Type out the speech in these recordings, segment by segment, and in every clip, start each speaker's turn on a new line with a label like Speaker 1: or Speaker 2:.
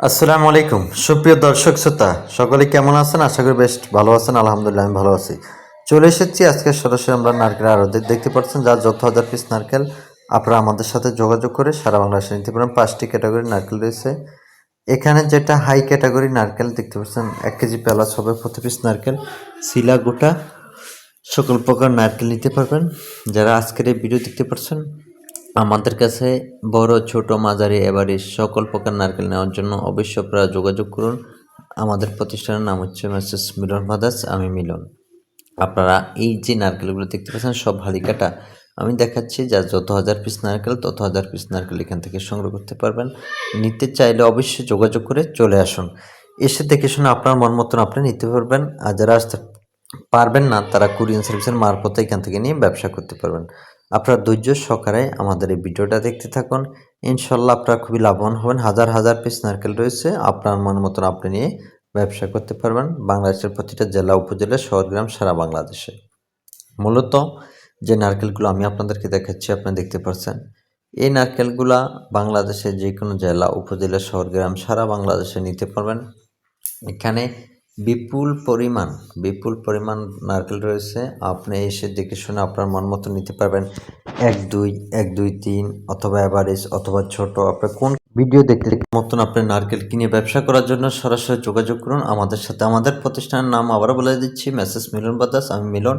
Speaker 1: আসসালামু আলাইকুম। সুপ্রিয় দর্শক শ্রোতা, সকলে কেমন আছেন? আশা করি বেশ ভালো আছেন, আলহামদুলিল্লাহ আমি ভালো আছি। চলে এসেছি আজকে সরাসরি আমরা নারকেল আরও দেখতে পাচ্ছেন যার যত হাজার পিস নারকেল আপনারা আমাদের সাথে যোগাযোগ করে সারা বাংলাদেশে নিতে পারেন। পাঁচটি ক্যাটাগরি নারকেল রয়েছে। এখানে যেটা হাই ক্যাটাগরি নারকেল, দেখতে পাচ্ছেন এক কেজি প্যালাস হবে প্রতি পিস নারকেল। শিলা গোটা, সকল প্রকার নারকেল নিতে পারবেন। যারা আজকের এই ভিডিও দেখতে পাচ্ছেন আমাদের কাছে বড়, ছোট, মাঝারি এবারে সকল প্রকার নারকেল নেওয়ার জন্য অবশ্যই আপনারা যোগাযোগ করুন। আমাদের প্রতিষ্ঠানের নাম হচ্ছে মেসেস মিলন মাদাস আমি মিলন। আপনারা এই যে নারকেলগুলো দেখতে পাচ্ছেন, সব হালিকাটা, আমি দেখাচ্ছি যা যত হাজার পিস নারকেল, তত হাজার পিস নারকেল এখান থেকে সংগ্রহ করতে পারবেন। নিতে চাইলে অবশ্যই যোগাযোগ করে চলে আসুন। এসে দেখে শুনে আপনার মন মতন আপনি নিতে পারবেন। আর যারা আসতে পারবেন না, তারা কুরিয়ান সার্ভিসের মারফতে এখান থেকে নিয়ে ব্যবসা করতে পারবেন। আপনারা ধৈর্য সহকারে আমাদের এই ভিডিওটা দেখতে থাকুন। ইনশাল্লাহ আপনারা খুবই লাভবান হবেন। হাজার হাজার পিস নারকেল রয়েছে। আপনার মন মতন আপনি নিয়ে ব্যবসা করতে পারবেন। বাংলাদেশের প্রতিটা জেলা, উপজেলা শহর গ্রাম সারা বাংলাদেশে। মূলত যে নারকেলগুলো আমি আপনাদেরকে দেখাচ্ছি আপনারা দেখতে পাচ্ছেন এই নারকেলগুলা বাংলাদেশের যে কোনো জেলা, উপজেলা শহর গ্রাম সারা বাংলাদেশে নিতে পারবেন। এখানে বিপুল পরিমাণ বিপুল পরিমাণ নারকেল রয়েছে। আপনি এসে দেখে শুনে আপনার মন মতো নিতে পারবেন। এক, দুই এক, দুই, তিন অথবা অ্যাভারেজ অথবা ছোট। আপনার কোন ভিডিও দেখতে দেখতে মতন আপনি নারকেল কিনে ব্যবসা করার জন্য সরাসরি যোগাযোগ করুন। আমাদের সাথে আমাদের প্রতিষ্ঠানের নাম আবারও বলে দিচ্ছি, মেসেজ মিলন বাদাস, আমি মিলন।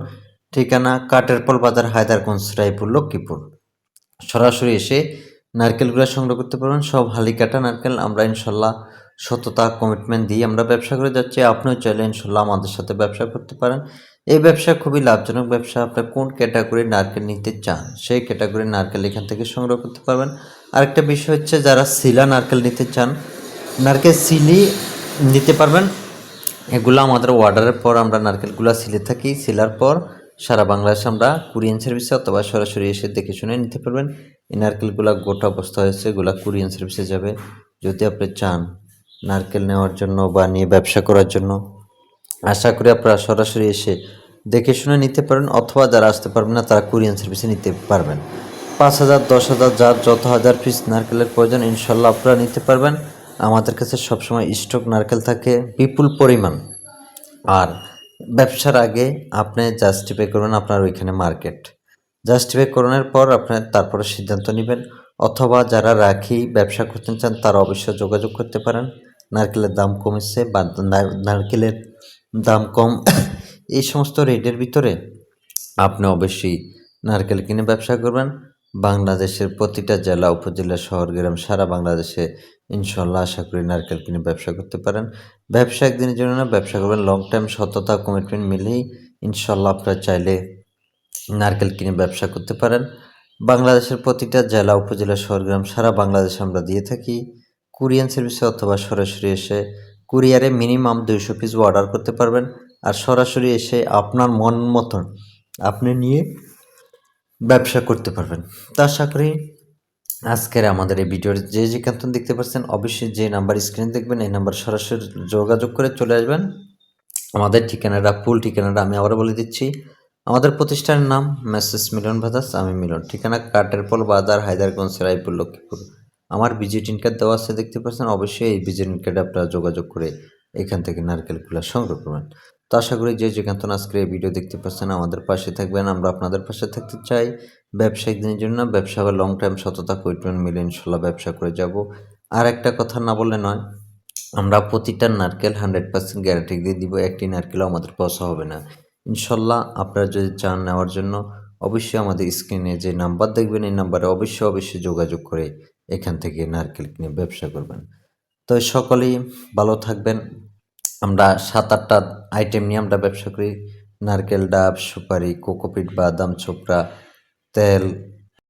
Speaker 1: ঠিকানা কাটেরপল বাজার, হায়দারগঞ্জ, রায়পুর, লক্ষ্মীপুর। সরাসরি এসে নারকেলগুলো সংগ্রহ করতে পারবেন সব হালিকাটা নারকেল আমরা ইনশাল্লাহ সততা কমিটমেন্ট দিয়ে আমরা ব্যবসা করে যাচ্ছি। আপনিও চাইলে ইনশাল্লাহ আমাদের সাথে ব্যবসা করতে পারেন। এই ব্যবসা খুবই লাভজনক ব্যবসা। আপনি কোন ক্যাটাগরির নারকেল নিতে চান, সেই ক্যাটাগরির নারকেল এখান থেকে সংগ্রহ করতে পারবেন। আরেকটা বিষয় হচ্ছে, যারা সিলা নারকেল নিতে চান, নারকেল সিলি নিতে পারবেন। এগুলো আমাদের অর্ডারের পর আমরা নারকেলগুলো সিলে থাকি। সিলার পর সারা বাংলাদেশে আমরা কুরিয়ান সার্ভিসে অথবা সরাসরি এসে দেখে শুনে নিতে পারবেন। এই নারকেলগুলো গোটা অবস্থা হয়েছে এগুলো কুরিয়ান সার্ভিসে যাবে। যদি আপনি চান নারকেল নেওয়ার জন্য বা নিয়ে ব্যবসা করার জন্য। আশা করি আপনারা সরাসরি এসে দেখে শুনে নিতে পারেন, অথবা যারা আসতে পারবেন না, তারা কুরিয়ান সার্ভিসে নিতে পারবেন। পাঁচ হাজার, দশ হাজার, যার যত হাজার পিস নারকেলের প্রয়োজন, ইনশাল্লাহ আপনারা নিতে পারবেন। আমাদের কাছে সবসময় স্টক নারকেল থাকে, বিপুল পরিমাণ। আর ব্যবসার আগে আপনি জাস্টিফাই করবেন আপনার ওইখানে মার্কেট জাস্টিফাই করানোর পর আপনার তারপরে সিদ্ধান্ত নেবেন, অথবা যারা রাখি ব্যবসা করতে চান, তারা অবশ্যই যোগাযোগ করতে পারেন। নারকেলের দাম কমেছে বা নারকেলের দাম কম, এই সমস্ত রেটের ভিতরে আপনি অবশ্যই নারকেল কিনে ব্যবসা করবেন। বাংলাদেশের প্রতিটা জেলা, উপজেলা, শহর, গ্রাম, সারা বাংলাদেশে ইনশাল্লাহ আশা করি নারকেল কিনে ব্যবসা করতে পারেন। ব্যবসা একদিনের জন্য না, ব্যবসা করবেন লং টাইম সততা কমিটমেন্ট মিলেই ইনশাল্লাহ আপনারা চাইলে নারকেল কিনে ব্যবসা করতে পারেন। বাংলাদেশের প্রতিটা জেলা, উপজেলা, শহর, গ্রাম, সারা বাংলাদেশে আমরা দিয়ে থাকি। কুরিয়ান সার্ভিসে অথবা সরাসরি এসে কুরিয়ারে মিনিমাম দুইশো পিস অর্ডার করতে পারবেন। আর সরাসরি এসে আপনার মন মতন আপনি নিয়ে ব্যবসা করতে পারবেন। তা আশা করি আজকের আমাদের এই ভিডিওর যে যে কান্তন দেখতে পাচ্ছেন, অবশ্যই যে নাম্বার স্ক্রিন দেখবেন, এই নাম্বার সরাসরি যোগাযোগ করে চলে আসবেন। আমাদের ঠিকানাটা ফুল ঠিকানাটা আমি আবার বলে দিচ্ছি। আমাদের প্রতিষ্ঠানের নাম মেসেস মিলন ভাদাস আমি মিলন। ঠিকানা কাটেরপল বাজার, হায়দারগঞ্জ, রায়পুর, লক্ষ্মীপুর। আমার ভিজিটিং কার্ড দেওয়া আছে, দেখতে পাচ্ছেন? অবশ্যই এই ভিজিটিং কার্ডে আপনারা যোগাযোগ করে এখান থেকে নারকেল নারকেলগুলো সংগ্রহ করবেন। তো আশা করি যে যেখান থেকে আজকে এই ভিডিও দেখতে পাচ্ছেন, আমাদের পাশে থাকবেন। আমরা আপনাদের পাশে থাকতে চাই ব্যবসায়িক দিনের জন্য। ব্যবসা বা লং টাইম সততা কমিটমেন্ট মিলে ইনশাল্লাহ ব্যবসা করে যাব। আর একটা কথা না বললে নয়, আমরা প্রতিটা নারকেল হান্ড্রেড পার্সেন্ট গ্যারান্টি দিয়ে দিব, একটি নারকেলও আমাদের পয়সা হবে না। ইনশাল্লাহ আপনারা যদি চান নেওয়ার জন্য, অবশ্যই আমাদের স্ক্রিনে যে নাম্বার দেখবেন, এই নাম্বারে অবশ্যই অবশ্যই যোগাযোগ করে এখান থেকে নারকেল কিনে ব্যবসা করবেন। তো সকলেই ভালো থাকবেন। আমরা সাত আটটা আইটেম নিয়ে আমরা ব্যবসা করি। নারকেল ডাব, সুপারি, কোকোপিট, বাদাম ছোকরা তেল